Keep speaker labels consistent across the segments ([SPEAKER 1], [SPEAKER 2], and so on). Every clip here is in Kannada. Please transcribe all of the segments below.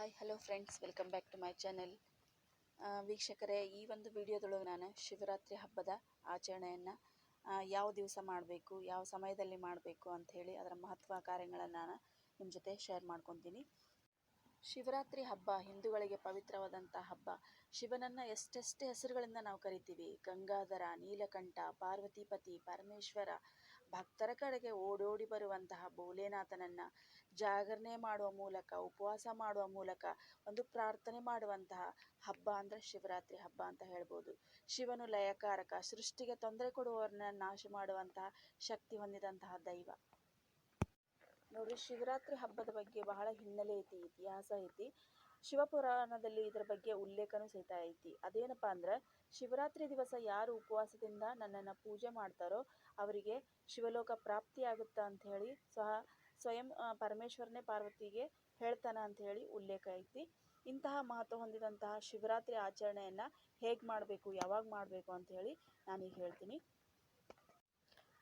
[SPEAKER 1] Hi hello friends welcome back to my channel ವೀಕ್ಷಕರೇ, ಈ ಒಂದು ವಿಡಿಯೋದೊಳಗೆ ನಾನು ಶಿವರಾತ್ರಿ ಹಬ್ಬದ ಆಚರಣೆಯನ್ನು ಯಾವ ದಿವಸ ಮಾಡಬೇಕು, ಯಾವ ಸಮಯದಲ್ಲಿ ಮಾಡಬೇಕು ಅಂಥೇಳಿ ಅದರ ಮಹತ್ವ ಕಾರ್ಯಗಳನ್ನು ನಾನು ನಿಮ್ಮ ಜೊತೆ ಶೇರ್ ಮಾಡ್ಕೊತೀನಿ. ಶಿವರಾತ್ರಿ ಹಬ್ಬ, ಹಿಂದೂಗಳಿಗೆ ಪವಿತ್ರವಾದಂಥ ಹಬ್ಬ, ಶಿವನನ್ನು ಎಷ್ಟೆಷ್ಟೇ ಹೆಸರುಗಳಿಂದ ನಾವು ಕರಿತೀವಿ. ಗಂಗಾಧರ, ನೀಲಕಂಠ, ಪಾರ್ವತಿಪತಿ, ಪರಮೇಶ್ವರ, ಭಕ್ತರ ಕಡೆಗೆ ಓಡೋಡಿ ಬರುವಂತಹ ಭೋಲೆನಾಥನನ್ನು ಜಾಗರಣೆ ಮಾಡುವ ಮೂಲಕ, ಉಪವಾಸ ಮಾಡುವ ಮೂಲಕ ಒಂದು ಪ್ರಾರ್ಥನೆ ಮಾಡುವಂತಹ ಹಬ್ಬ ಅಂದರೆ ಶಿವರಾತ್ರಿ ಹಬ್ಬ ಅಂತ ಹೇಳ್ಬೋದು. ಶಿವನು ಲಯಕಾರಕ, ಸೃಷ್ಟಿಗೆ ತೊಂದರೆ ಕೊಡುವವರನ್ನ ನಾಶ ಮಾಡುವಂತಹ ಶಕ್ತಿ ಹೊಂದಿದಂತಹ ದೈವ. ನೋಡ್ರಿ, ಶಿವರಾತ್ರಿ ಹಬ್ಬದ ಬಗ್ಗೆ ಬಹಳ ಹಿನ್ನೆಲೆ ಐತಿ, ಇತಿಹಾಸ ಐತಿ. ಶಿವಪುರಾಣದಲ್ಲಿ ಇದರ ಬಗ್ಗೆ ಉಲ್ಲೇಖನೂ ಸಹಿತ ಐತಿ. ಅದೇನಪ್ಪ ಅಂದ್ರೆ, ಶಿವರಾತ್ರಿ ದಿವಸ ಯಾರು ಉಪವಾಸದಿಂದ ನನ್ನನ್ನು ಪೂಜೆ ಮಾಡ್ತಾರೋ, ಅವರಿಗೆ ಶಿವಲೋಕ ಪ್ರಾಪ್ತಿಯಾಗುತ್ತಾ ಅಂತ ಹೇಳಿ ಸಹ ಸ್ವಯಂ ಪರಮೇಶ್ವರನೇ ಪಾರ್ವತಿಗೆ ಹೇಳ್ತಾನ ಅಂತ ಹೇಳಿ ಉಲ್ಲೇಖ ಐತಿ. ಇಂತಹ ಮಹತ್ವ ಹೊಂದಿದಂತಹ ಶಿವರಾತ್ರಿ ಆಚರಣೆಯನ್ನು ಹೇಗೆ ಮಾಡಬೇಕು, ಯಾವಾಗ ಮಾಡಬೇಕು ಅಂತ ಹೇಳಿ ನಾನೀಗ ಹೇಳ್ತೀನಿ.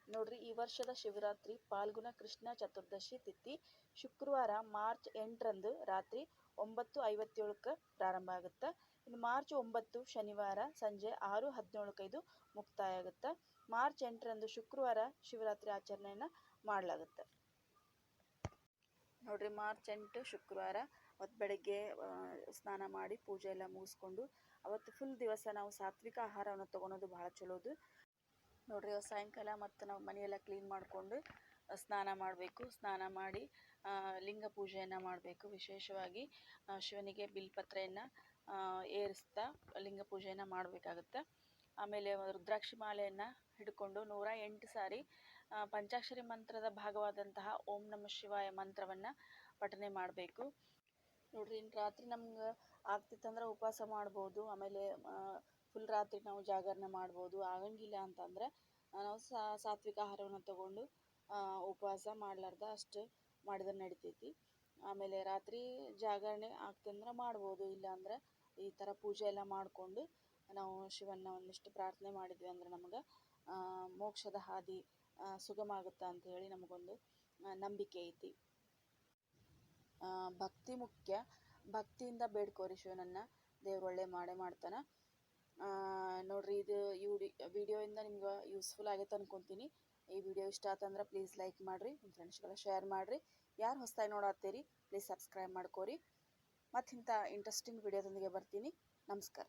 [SPEAKER 1] ನೋಡ್ರಿ, ಈ ವರ್ಷದ ಶಿವರಾತ್ರಿ ಪಾಲ್ಗುಣ ಕೃಷ್ಣ ಚತುರ್ದಶಿ ತಿಥಿ ಶುಕ್ರವಾರ ಮಾರ್ಚ್ ಎಂಟರಂದು ರಾತ್ರಿ ಒಂಬತ್ತು ಐವತ್ತೇಳಕ್ಕೆ ಪ್ರಾರಂಭ ಆಗುತ್ತೆ. ಇನ್ನು ಮಾರ್ಚ್ ಒಂಬತ್ತು ಶನಿವಾರ ಸಂಜೆ ಆರು ಹದಿನೇಳಕ್ಕೆ ಇದು ಮುಕ್ತಾಯ ಆಗುತ್ತೆ. ಮಾರ್ಚ್ ಎಂಟರಂದು ಶುಕ್ರವಾರ ಶಿವರಾತ್ರಿ ಆಚರಣೆಯನ್ನು ಮಾಡಲಾಗುತ್ತೆ. ನೋಡ್ರಿ ಮಾರ್ಚ್ ಎಂಟು ಶುಕ್ರವಾರ ಅವತ್ತು ಬೆಳಗ್ಗೆ ಸ್ನಾನ ಮಾಡಿ ಪೂಜೆ ಎಲ್ಲ ಮುಗಿಸ್ಕೊಂಡು ಅವತ್ತು ಫುಲ್ ದಿವಸ ನಾವು ಸಾತ್ವಿಕ ಆಹಾರವನ್ನು ತೊಗೊಳೋದು ಭಾಳ ಚಲೋದು ನೋಡ್ರಿ ಸಾಯಂಕಾಲ ಮತ್ತು ನಾವು ಮನೆಯೆಲ್ಲ ಕ್ಲೀನ್ ಮಾಡಿಕೊಂಡು ಸ್ನಾನ ಮಾಡಬೇಕು. ಸ್ನಾನ ಮಾಡಿ ಲಿಂಗ ಪೂಜೆಯನ್ನು ಮಾಡಬೇಕು. ವಿಶೇಷವಾಗಿ ಶಿವನಿಗೆ ಬಿಲ್ಪತ್ರೆಯನ್ನು ಏರಿಸ್ತಾ ಲಿಂಗ ಪೂಜೆಯನ್ನು ಮಾಡಬೇಕಾಗುತ್ತೆ. ಆಮೇಲೆ ರುದ್ರಾಕ್ಷಿ ಮಾಲೆಯನ್ನು ಹಿಡ್ಕೊಂಡು ನೂರ ಎಂಟು ಸಾರಿ ಪಂಚಾಕ್ಷರಿ ಮಂತ್ರದ ಭಾಗವಾದಂತಹ ಓಂ ನಮ ಶಿವಾಯ ಮಂತ್ರವನ್ನು ಪಠನೆ ಮಾಡಬೇಕು. ನೋಡ್ರಿ ಇನ್ನು ರಾತ್ರಿ ನಮ್ಗೆ ಆಗ್ತಿತ್ತಂದ್ರೆ ಉಪವಾಸ ಮಾಡ್ಬೋದು. ಆಮೇಲೆ ಫುಲ್ ರಾತ್ರಿ ನಾವು ಜಾಗರಣೆ ಮಾಡ್ಬೋದು. ಆಗಂಗಿಲ್ಲ ಅಂತಂದ್ರೆ ನಾವು ಸಾತ್ವಿಕ ಆಹಾರವನ್ನು ತಗೊಂಡು ಉಪವಾಸ ಮಾಡ್ಲಾರ್ದ ಅಷ್ಟು ಮಾಡಿದ್ರೆ ನಡಿತೈತಿ. ಆಮೇಲೆ ರಾತ್ರಿ ಜಾಗರಣೆ ಆಗ್ತಂದ್ರೆ ಮಾಡ್ಬೋದು. ಇಲ್ಲಾಂದ್ರೆ ಈ ಥರ ಪೂಜೆ ಎಲ್ಲ ಮಾಡಿಕೊಂಡು ನಾವು ಶಿವನ ಒಂದಿಷ್ಟು ಪ್ರಾರ್ಥನೆ ಮಾಡಿದ್ವಿ ಅಂದ್ರೆ ನಮ್ಗೆ ಮೋಕ್ಷದ ಹಾದಿ ಸುಗಮ ಆಗುತ್ತೆ ಅಂತ ಹೇಳಿ ನಮಗೊಂದು ನಂಬಿಕೆ ಐತಿ. ಭಕ್ತಿ ಮುಖ್ಯ. ಭಕ್ತಿಯಿಂದ ಬೇಡ್ಕೋರಿ ಶಿವನನ್ನು. ದೇವ್ರು ಒಳ್ಳೆ ಮಾಡೇ ಮಾಡ್ತಾನೆ. ನೋಡ್ರಿ, ಇದು ಈ ವಿಡಿಯೋಯಿಂದ ನಿಮ್ಗೆ ಯೂಸ್ಫುಲ್ ಆಗೈತೆ ಅನ್ಕೊಂತೀನಿ. ಈ ವಿಡಿಯೋ ಇಷ್ಟ ಆತಂದ್ರೆ ಪ್ಲೀಸ್ ಲೈಕ್ ಮಾಡಿರಿ ನಿಮ್ಮ ಫ್ರೆಂಡ್ಸ್ಗೆಲ್ಲ ಶೇರ್ ಮಾಡಿರಿ. ಯಾರು ಹೊಸದಾಗಿ ನೋಡತ್ತೀರಿ ಪ್ಲೀಸ್ ಸಬ್ಸ್ಕ್ರೈಬ್ ಮಾಡ್ಕೋರಿ. ಮತ್ತು ಇಂಥ ಇಂಟ್ರೆಸ್ಟಿಂಗ್ ವಿಡಿಯೋದೊಂದಿಗೆ ಬರ್ತೀನಿ. ನಮಸ್ಕಾರ.